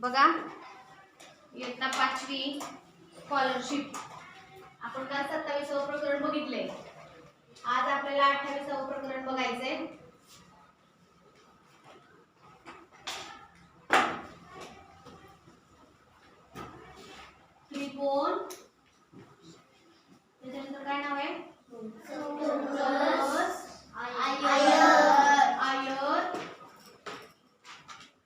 बघा. इयत्ता पाचवी स्कॉलरशिप आपण काल सत्तावीसावं प्रकरण बघितलंय. आज आपल्याला अठ्ठावीसावं प्रकरण बघायचंय त्रिकोण त्याच्यानंतर काय नाव आहे चौरस, आयत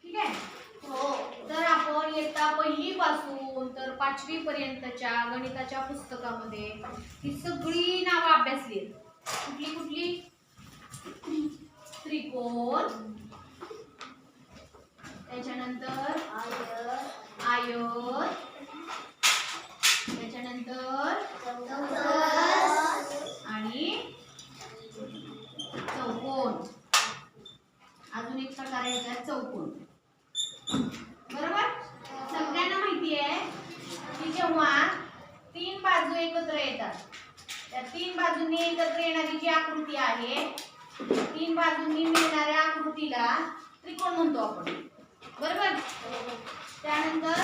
ठीक आहे तर आपण इयत्ता पहिली पासून तर पाचवी पर्यंतच्या गणिताच्या पुस्तकामध्ये ही सगळी नावं अभ्यासली आहेत. कुठली कुठली? त्रिकोण. त्याच्यानंतर आयत. त्याच्यानंतर आणि चौकोन अजून एक प्रकार येतात चौकोन बरोबर सगळ्यांना माहिती आहे की जेव्हा तीन बाजू एकत्र येतात त्या तीन बाजूंनी एकत्र येणारी जी आकृती आहे तीन बाजूंनी मिळणाऱ्या आकृतीला त्रिकोण म्हणतो आपण. बरोबर? त्यानंतर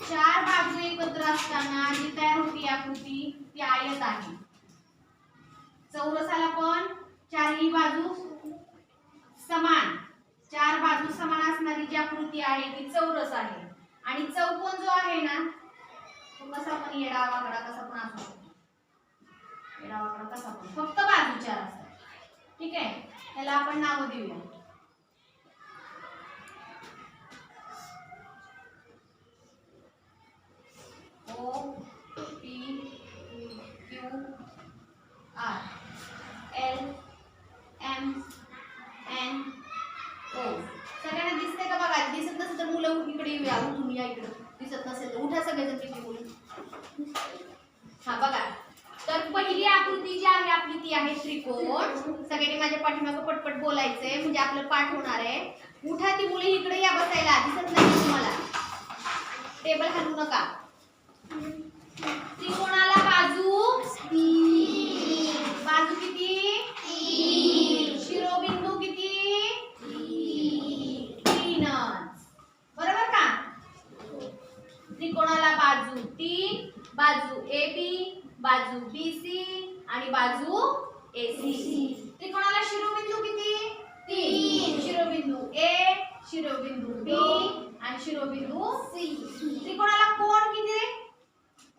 चार बाजू एकत्र असताना जी तयार होती आकृती ती आयत आहे चौरसाला पण चारही बाजू समान चार बाजू समान असणारी जी आकृती आहे ती चौरस आहे आणि चौकोन जो आहे ना तो कसा पण येडा वाकडा कसा पण असू शकतो येडा कसा पण फक्त बाजू विचार असतात ठीक आहे? त्याला आपण नाव देऊया. O P Q R. L M N O. सगळ्यांना दिसते का बघा? दिसत नसेल तर मुलं इकडे येऊया उठून या इकडं. दिसत नसेल तर उठा सगळेजण तिथे मुलं हा बघा. आकृती आहे? त्रिकोण. सगळ्यांनी माझ्या पाठीमागं पटपट बोलायचंय. म्हणजे आपलं पाठ होणार आहे. उठा ती मुली इकडे या बसायला. दिसत नाही तुम्हाला? टेबल हलवू नका. त्रिकोणाला बाजू. बाजू किती? शिरोबिंदू किती? तीनच बरोबर का? त्रिकोणाला बाजू. तीन. बाजू ए बी बाजू बी सी आणि बाजू ए सी त्रिकोणाला शिरोबिंदू किती? तीन. शिरोबिंदू ए शिरोबिंदू बी आणि शिरोबिंदू सी त्रिकोणाला कोण किती?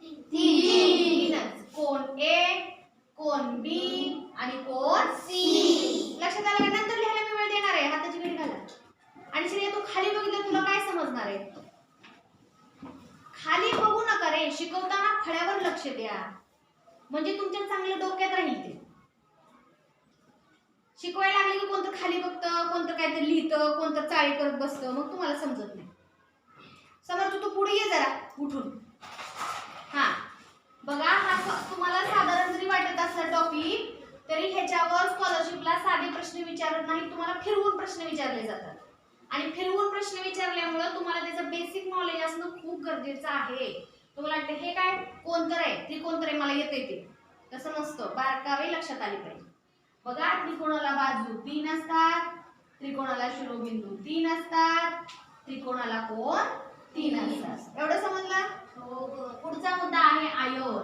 रे तीनच. कोण ए कोण बी आणि कोण सी लक्षात आलं का? नंतर लिहायला मी वेळ देणार आहे. हाताची घडी घाला. आणि श्रेय तू खाली बघितलं तुला काय समजणार आहे? खाली बघू नका रे. शिकवताना फळ्यावर लक्ष द्या. म्हणजे तुमच्या चांगलं डोक्यात राहील ते. शिकवायला लागले की कोणतं खाली बघतं कोणतं काहीतरी लिहितं कोणतं चाळी करत बसतं मग तुम्हाला समजत नाही. समर्थ तू पुढे ये जरा उठून. हा. बघा हा तुम्हाला साधारण जरी वाटत असला टॉपिक तरी ह्याच्यावर स्कॉलरशिपला साधे प्रश्न विचारत नाही तुम्हाला फिरवून प्रश्न विचारले जातात. आणि फिरवून प्रश्न विचारल्यामुळं तुम्हाला त्याचं बेसिक नॉलेज असणं खूप गरजेचं आहे. तुम्हाला वाटतं हे काय कोणतं आहे? त्रिकोणतर आहे? मला येते ते. तसं नसतं. बारकावे लक्षात आले पाहिजे. बघा त्रिकोणाला बाजू तीन असतात. त्रिकोणाला शिरोबिंदू तीन असतात. त्रिकोणाला कोण? तीन असतात. एवढं समजलं? हो, हो. पुढचा मुद्दा आहे आयत.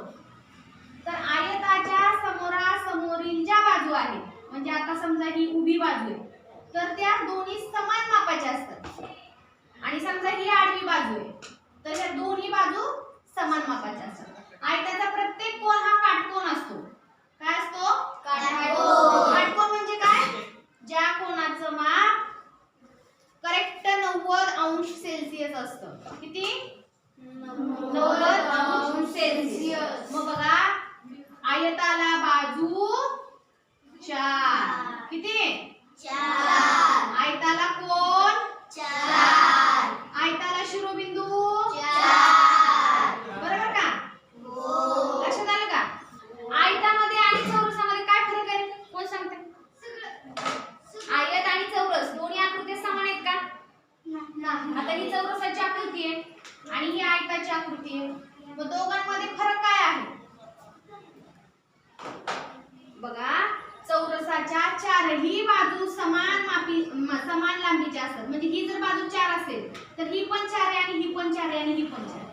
तर आयताच्या समोरासमोरील ज्या बाजू आहेत. म्हणजे आता समजा ही उभी बाजू आहे. तर त्या दोन्ही समान मापाच्या असतात. आणि समजा ही आडवी बाजू आहे तर ह्या दोन्ही बाजू समान मापाच्या असतात आयताचा प्रत्येक कोण हा काटकोन असतो. काय असतो? काटकोन. म्हणजे काय? ज्या कोणाचं माप करेक्ट नव्वद अंश सेल्सिअस असतं. किती? नव्वद अंश सेल्सिअस मग बघा. आयताला बाजू चार. किती? आयताला कोण आयताला शिरोबिंदू बरोबर का लक्षात आलं का आयतामध्ये आणि चौरसामध्ये काय फरक आहे कोण सांगते आयत आणि चौरस दोन्ही आकृत्या समान आहेत का आता ही चौरसाची आकृती आहे आणि ही आयताची आकृती आहे. मग दोघांमध्ये फरक काय आहे? बघा चौरसाच्या चारही बाजू समान मापी समान लांबीच्या असतात. म्हणजे ही जर बाजू चार असेल तर ही पण चार आहे आणि ही पण चार आहे आणि ही पण चार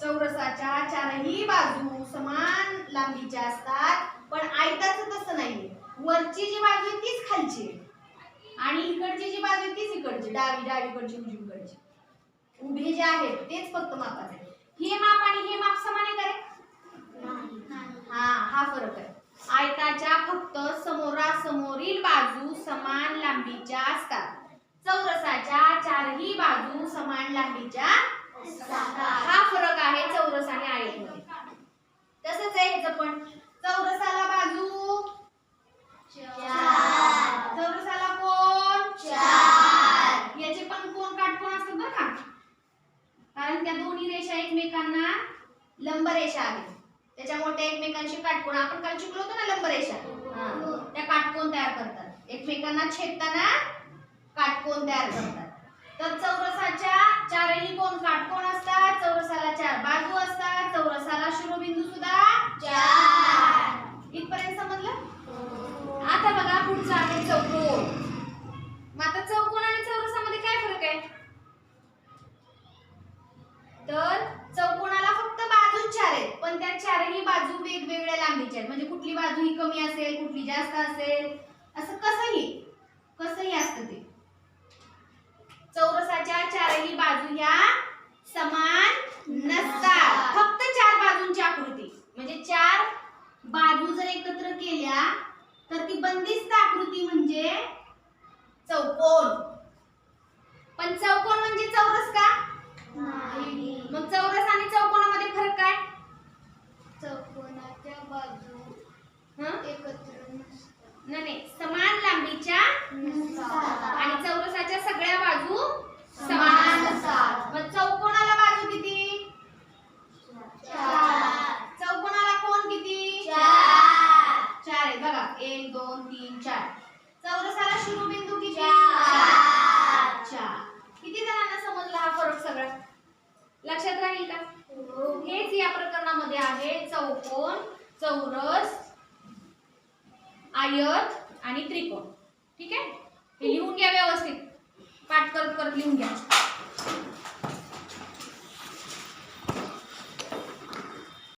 चौरसाच्या चारही बाजू समान लांबीच्या असतात पण आयताचं तसं नाहीये. वरची जी बाजू आहे तीच खालची आहे. इकडची जी बाजू आहे तीच इकडची. डावी डावीकडची उजवीकडची. उभे जे आहेत तेच फक्त मापाचे हे माप आणि हे माप समान आहे का हा हा फरक आहे. आयताच्या फक्त समोरासमोरील बाजू समान लांबीच्या असतात. चौरसाच्या चारही बाजू समान लांबीच्या हा फरक आहे चौरस आणि आयतमध्ये. तसंच आहे ह्याचं पण. चौरसाला बाजू चौरसाला कोण याचे पण कोण काटकोण असतात बरं का कारण त्या दोन्ही रेषा एकमेकांना लंब रेषा आहेत त्याच्यामुळे त्या एकमेकांशी काटकोण आपण काल शिकलो होतो ना लंब रेषा हा. त्या काटकोण तयार करतात एकमेकांना छेदताना काटकोण तयार करतात. तर चौरसाच्या चारही कोण काटकोण असतात? चौरसाला चार बाजू असतात. चौरसाला शिरोबिंदू सुद्धा इथपर्यंत समजलं? आता बघा पुढचा आहे चौकोन. मग आता चौकोन आणि चौरसामध्ये काय फरक आहे? तर चौकोनाला फक्त बाजू चार आहेत पण त्या चारही बाजू वेगवेगळ्या लांबीच्या आहेत. म्हणजे कुठली बाजू ही कमी असेल कुठली जास्त असेल असं कसंही कसंही असतं ते. चौरसाच्या चारही बाजू ह्या समान नसतात. फक्त चार बाजूंची आकृती. म्हणजे चार बाजू जर एकत्र केल्या तर ती बंदिस्त आकृती म्हणजे चौकोन. पण चौकोन म्हणजे चौरस का? मग चौरस आणि चौकोनामध्ये फरक काय? चौकोनाच्या बाजू हं? एकत्र नाही नाही, समान लांबीच्या आणि चौरसाच्या सगळ्या बाजू समान असतात मग चौकोनाला बाजू किती चौकोनाला कोण किती चार एक दोन तीन चार. चौरसाला शिरोबिंदू किती? चार. किती जणांना समजला हा फरक सगळा? लक्षात राहील का? हेच या प्रकरणामध्ये आहे. चौकोन चौरस आयत आणि त्रिकोण. ठीक आहे? हे लिहून घ्या व्यवस्थित. पाठ करत करत लिहून घ्या.